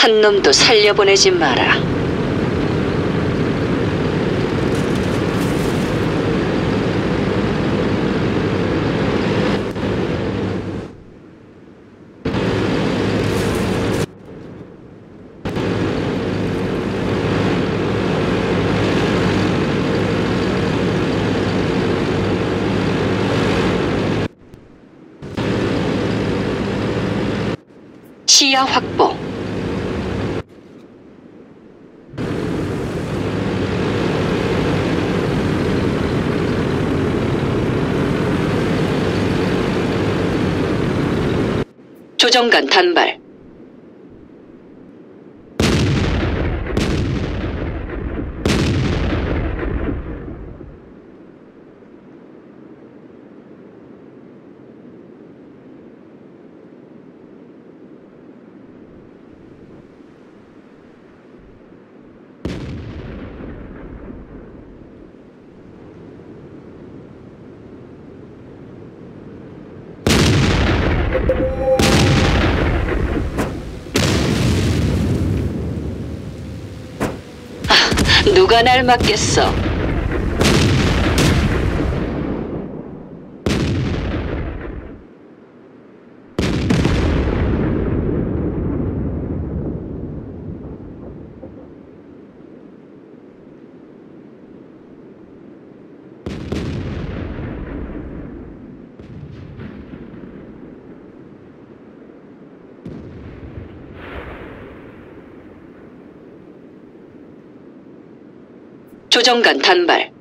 한 놈도 살려보내지 마라. 시야 확보. 조정관 단발. 누가 날 맡겠어? 조정관 단발.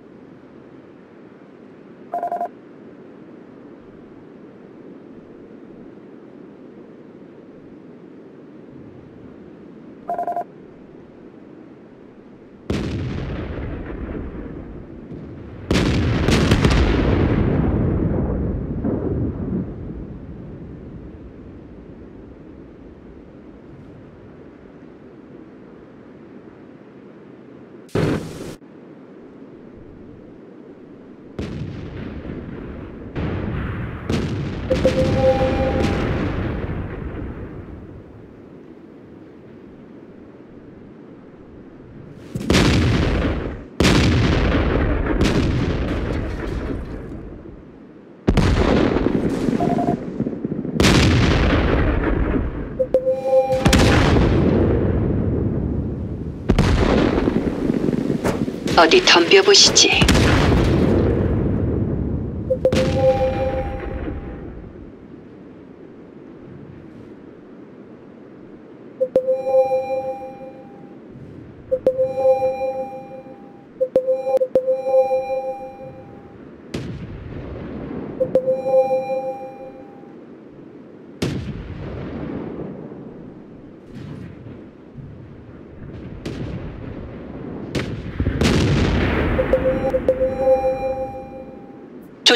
어디 덤벼보시지.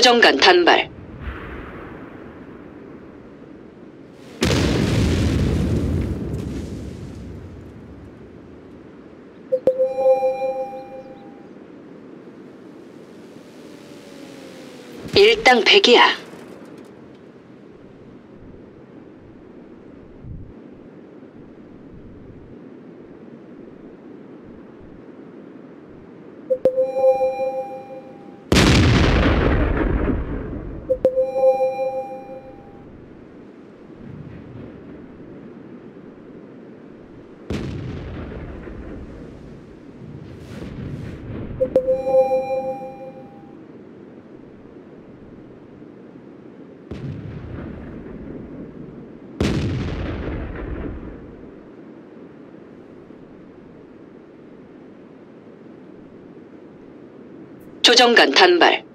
조정관 단발. 일당 백이야. 조정관 단발.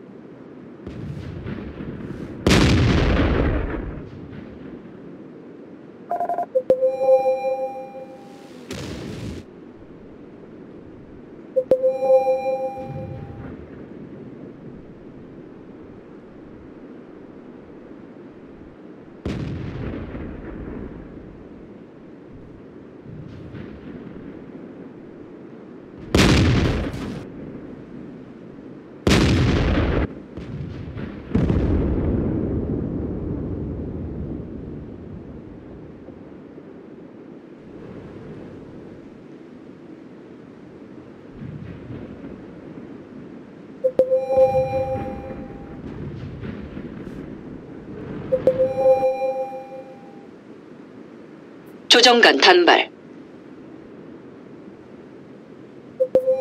조정관 단발.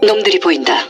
놈들이 보인다.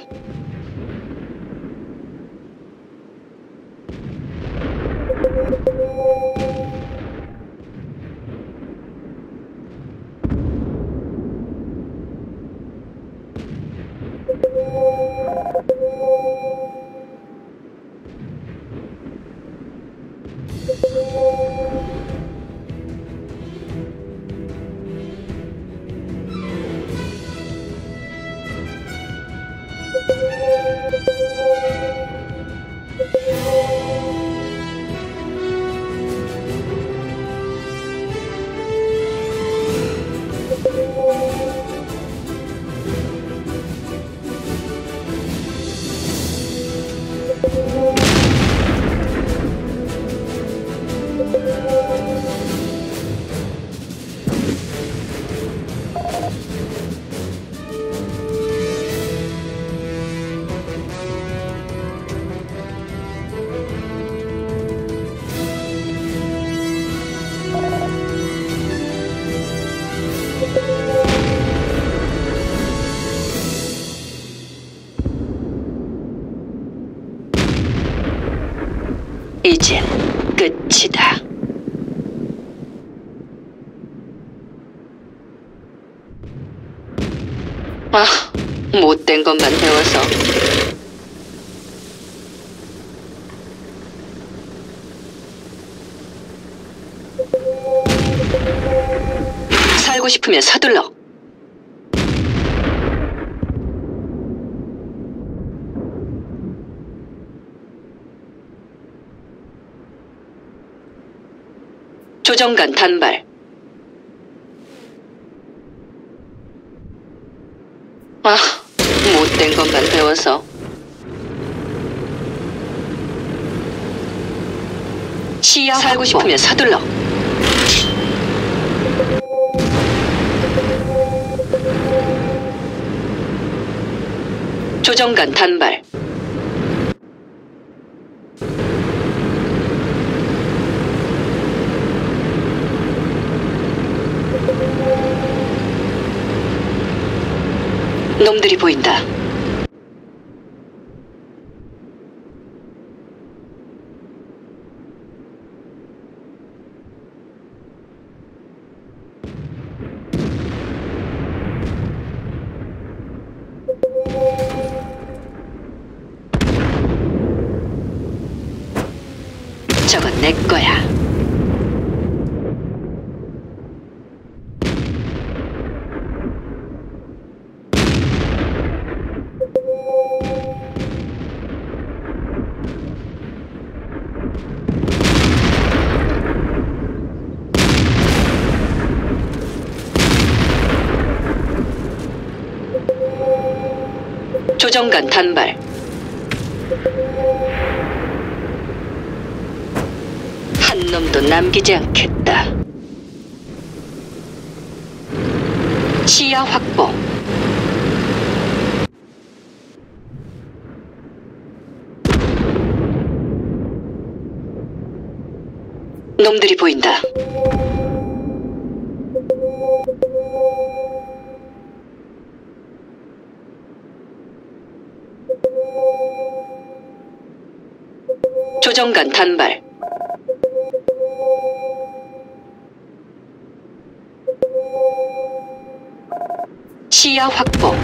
끝이다. 아, 못된 것만 배워서. 살고 싶으면 서둘러. 조정관 단발. 아, 못된 것만 배워서. 시야 살고 싶으면 서둘러. 조정관 단발. 놈들이 보인다. 저건 내 거야. 조정관 단발. 한 놈도 남기지 않겠다. 시야 확보. 놈들이 보인다. 조정관 단발. 시야 확보.